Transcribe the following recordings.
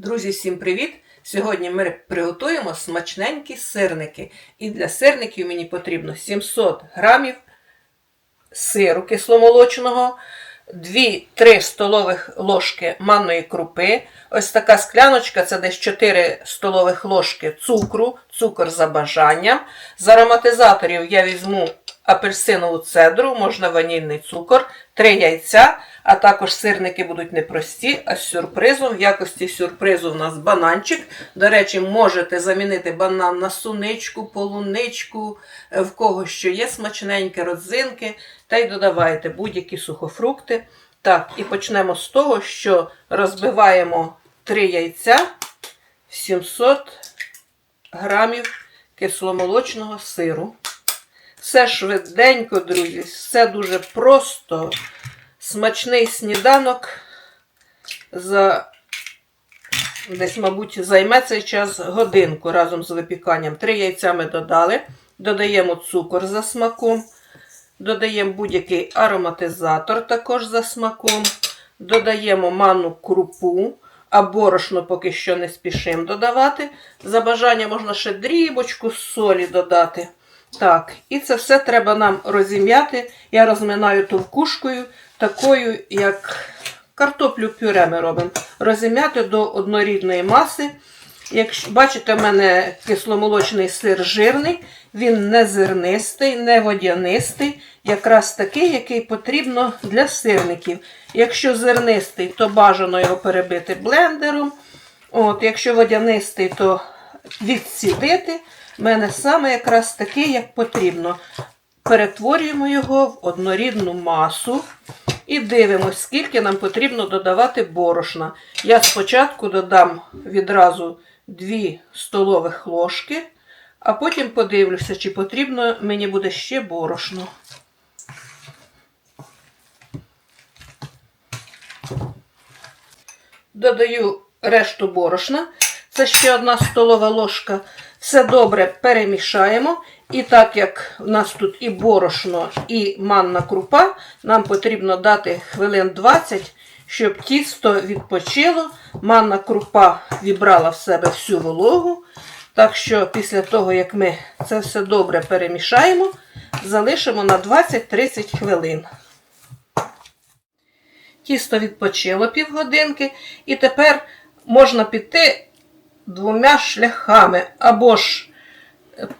Друзі, всім привіт! Сьогодні ми приготуємо смачненькі сирники. І для сирників мені потрібно 700 грамів сиру кисломолочного, 2-3 столових ложки манної крупи. Ось така скляночка це десь 4 столових ложки цукру, цукор за бажанням. З ароматизаторів я візьму апельсинову цедру, можна ванільний цукор, 3 яйця, а також сирники будуть не прості, а з сюрпризом. В якості сюрпризу в нас бананчик. До речі, можете замінити банан на суничку, полуничку, е, в кого що є смачненьке, родзинки, та й додавайте будь-які сухофрукти. Так, і почнемо з того, що розбиваємо 3 яйця 700 грамів кисломолочного сиру. Все швиденько, друзі, все дуже просто. Смачний сніданок за десь, мабуть, займе цей час годинку разом з випіканням. Три яйця ми додали. Додаємо цукор за смаком. Додаємо будь-який ароматизатор також за смаком. Додаємо манну крупу, а борошно поки що не спішимо додавати. За бажання можна ще дрібочку солі додати. Так, і це все треба нам розім'яти. Я розминаю товкушкою, такою, як картоплю пюре ми робимо. Розім'яти до однорідної маси. Якщо бачите, в мене кисломолочний сир жирний, він не зернистий, не водянистий, якраз такий, який потрібно для сирників. Якщо зернистий, то бажано його перебити блендером. От, Якщо водянистий, то відсідити. У мене саме якраз такий, як потрібно. Перетворюємо його в однорідну масу і дивимося, скільки нам потрібно додавати борошна. Я спочатку додам відразу 2 столових ложки, а потім подивлюся, чи потрібно мені буде ще борошно. Додаю решту борошна. Це ще одна столова ложка. Все добре перемішаємо. І так як у нас тут і борошно, і манна крупа, нам потрібно дати хвилин 20, щоб тісто відпочило. Манна крупа вібрала в себе всю вологу. Так що після того, як ми це все добре перемішаємо, залишимо на 20-30 хвилин. Тісто відпочило півгодинки, і тепер можна піти двома шляхами, або ж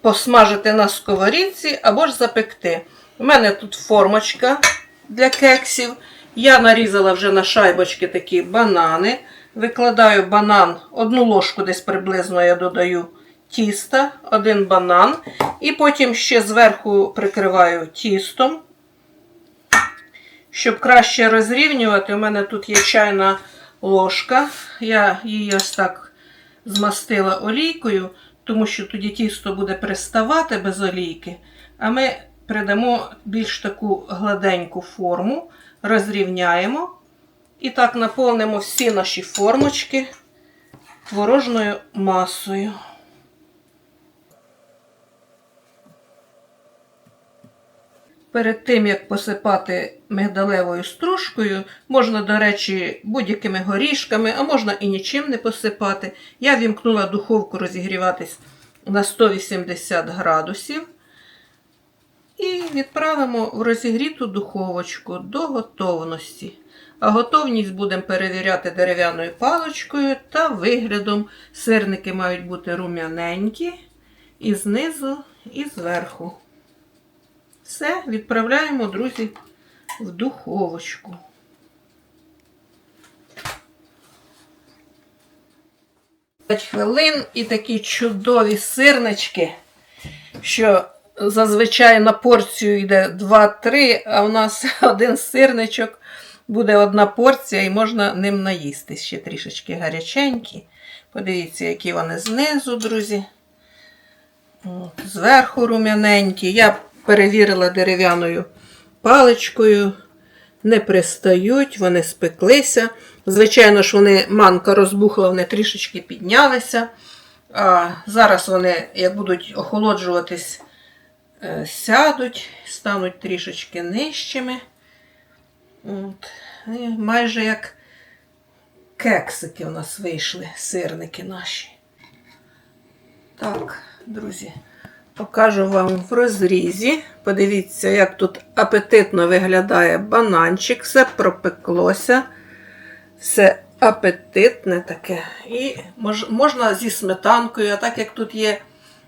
посмажити на сковорідці, або ж запекти. У мене тут формочка для кексів. Я нарізала вже на шайбочки такі банани. Викладаю банан, одну ложку десь приблизно я додаю тіста, один банан. І потім ще зверху прикриваю тістом. Щоб краще розрівнювати, у мене тут є чайна ложка. Я її ось так змастила олійкою, тому що тоді тісто буде приставати без олійки. А ми придамо більш таку гладеньку форму, розрівняємо. І так наповнимо всі наші формочки творожною масою. Перед тим, як посипати мигдалевою стружкою, можна, до речі, будь-якими горішками, а можна і нічим не посипати. Я вімкнула духовку розігріватись на 180 градусів. І відправимо в розігріту духовочку до готовності. А готовність будемо перевіряти дерев'яною паличкою та виглядом. Сирники мають бути рум'яненькі і знизу, і зверху. Все, відправляємо, друзі, в духовочку. Хвилин і такі чудові сирнички, що зазвичай на порцію йде 2-3, а у нас один сирничок буде одна порція, і можна ним наїсти. Ще трішечки гаряченькі. Подивіться, які вони знизу, друзі. Зверху рум'яненькі. Я перевірила дерев'яною паличкою, не пристають, вони спеклися. Звичайно ж, вони манка розбухла, вони трішечки піднялися. А Зараз вони, як будуть охолоджуватись, е, сядуть, стануть трішечки нижчими. От. І майже як кексики у нас вийшли, сирники наші. Так, друзі, покажу вам в розрізі. Подивіться, як тут апетитно виглядає бананчик, все пропеклося, все апетитне таке. І мож, можна зі сметанкою, а так як тут є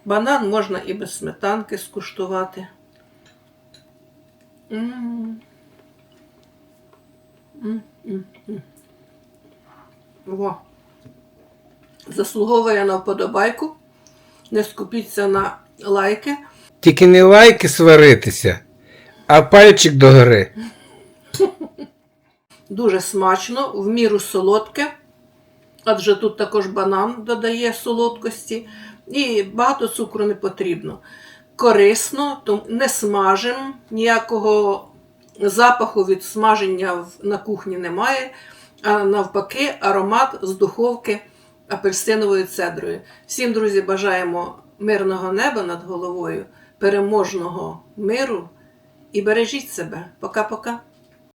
банан, можна і без сметанки скуштувати. Во. Заслуговує на вподобайку. Не скупіться на лайки. Тільки не лайки сваритися, а пальчик догори. Дуже смачно, в міру солодке. Адже тут також банан додає солодкості. І багато цукру не потрібно. Корисно, то не смажимо, ніякого запаху від смаження на кухні немає. А навпаки, аромат з духовки апельсиновою цедрою. Всім, друзі, бажаємо мирного неба над головою, переможного миру і бережіть себе. Пока-пока.